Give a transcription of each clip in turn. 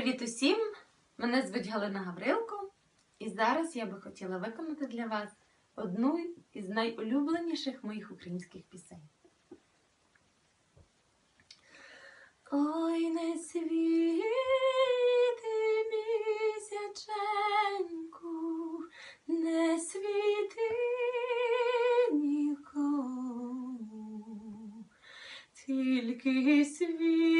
Привіт усім! Мене звуть Галина Гаврилко, і зараз я би хотіла виконати для вас одну із найулюбленіших моїх українських пісень. Ой, не світи місяченьку, не світи нікому, тільки світи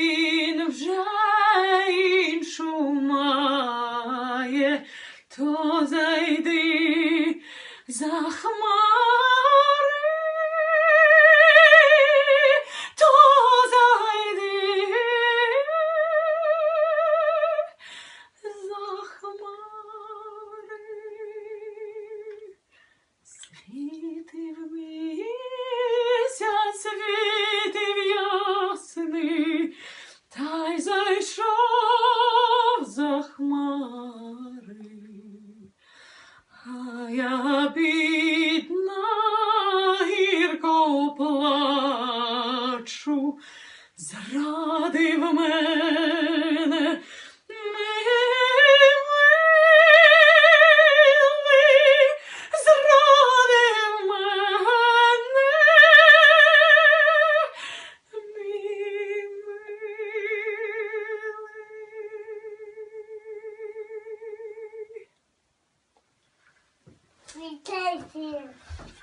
تو زیدی زخمان бідна гірко плачу, зрадив мене. Casey, Casey.